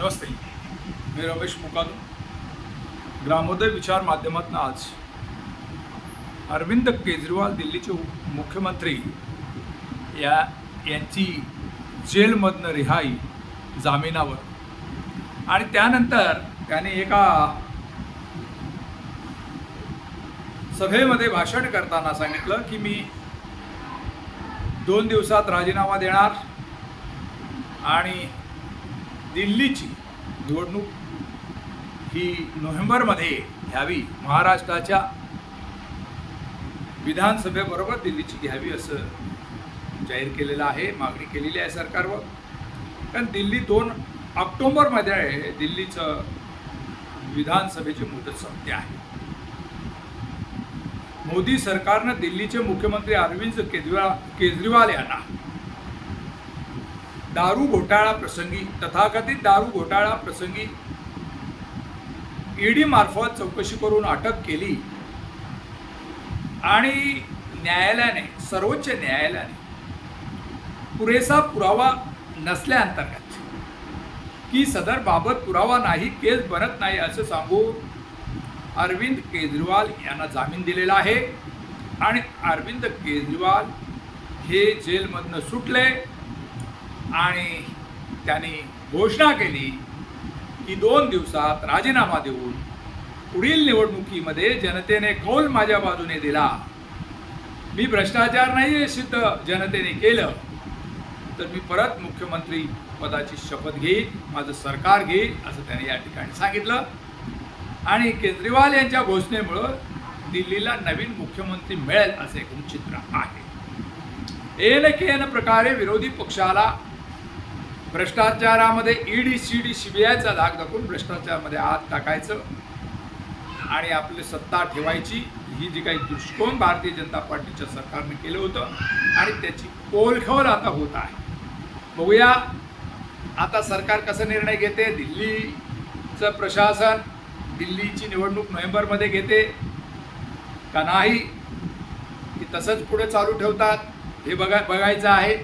नमस्ते मी रमेश मुकादू. ग्रामोदय विचार माध्यमातून आज अरविंद केजरीवाल दिल्लीचे मुख्यमंत्री या यांची जेलमधनं रिहाई जामिनावर. आणि त्यानंतर त्याने एका सभेमध्ये भाषण करताना सांगितलं की मी दोन दिवसात राजीनामा देणार आणि दिल्लीची निवडणूक ही नोव्हेंबरमध्ये घ्यावी महाराष्ट्राच्या विधानसभेबरोबर दिल्लीची घ्यावी असं जाहीर केलेलं आहे मागणी केलेली आहे सरकारवर. कारण दिल्ली दोन ऑक्टोबरमध्ये आहे दिल्लीचं विधानसभेची मुदत संपते आहे. मोदी सरकारनं दिल्लीचे मुख्यमंत्री अरविंद केजरीवाल केजरीवाल यांना दारू घोटाळा प्रसंगी तथाकथित दारू घोटाळा प्रसंगी ईडी मार्फत चौकशी करून अटक केली. आणि न्यायालयाने सर्वोच्च न्यायालयाने पुरेसा पुरावा नसल्याअंतर्गत की सदर बाबत पुरावा नाही केस बनत नाही असं सांगून अरविंद केजरीवाल यांना जामीन दिलेला आहे. आणि अरविंद केजरीवाल हे जेलमधनं सुटले. आणि त्यांनी घोषणा केली की दोन दिवसात राजीनामा देऊन पुढील निवडणुकीमध्ये जनतेने कौल माझ्या बाजूने दिला. मी भ्रष्टाचार नाही सिद्ध जनतेने केलं तर मी परत मुख्यमंत्री पदाची शपथ घेईन माझं सरकार घेईन असं त्याने या ठिकाणी सांगितलं. आणि केजरीवाल यांच्या घोषणेमुळं दिल्लीला नवीन मुख्यमंत्री मिळेल असं एकूण चित्र आहे. एन केन प्रकारे विरोधी पक्षाला भ्रष्टाचारामध्ये ED C D C B आयचा धाक दाखवून भ्रष्टाचारामध्ये आत टाकायचं आणि आपली सत्ता ठेवायची. ही जी काही दृष्टिकोन भारतीय जनता पार्टीच्या सरकारने केलं होतं आणि त्याची पोलखोल आता होत आहे. बघूया आता सरकार कसा निर्णय घेते? दिल्लीचं प्रशासन दिल्लीची निवडणूक नोव्हेंबरमध्ये घेते का नाही? की तसंच पुढे चालू ठेवतात? हे बघा बघायचं आहे.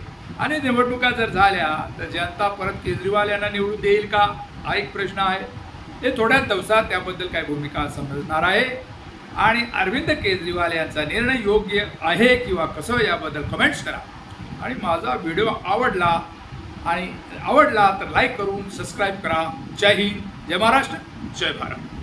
आणि निवडणुका जर झाल्या तर जनता परत केजरीवाल यांना निवडून देईल का? हा एक प्रश्न आहे. ते थोड्याच दिवसात त्याबद्दल काय भूमिका समजणार आहे. आणि अरविंद केजरीवाल यांचा निर्णय योग्य आहे किंवा कसं याबद्दल कमेंट्स करा. आणि माझा व्हिडिओ आवडला आणि आवडला तर लाईक करून सबस्क्राईब करा. जय हिंद जय महाराष्ट्र जय भारत.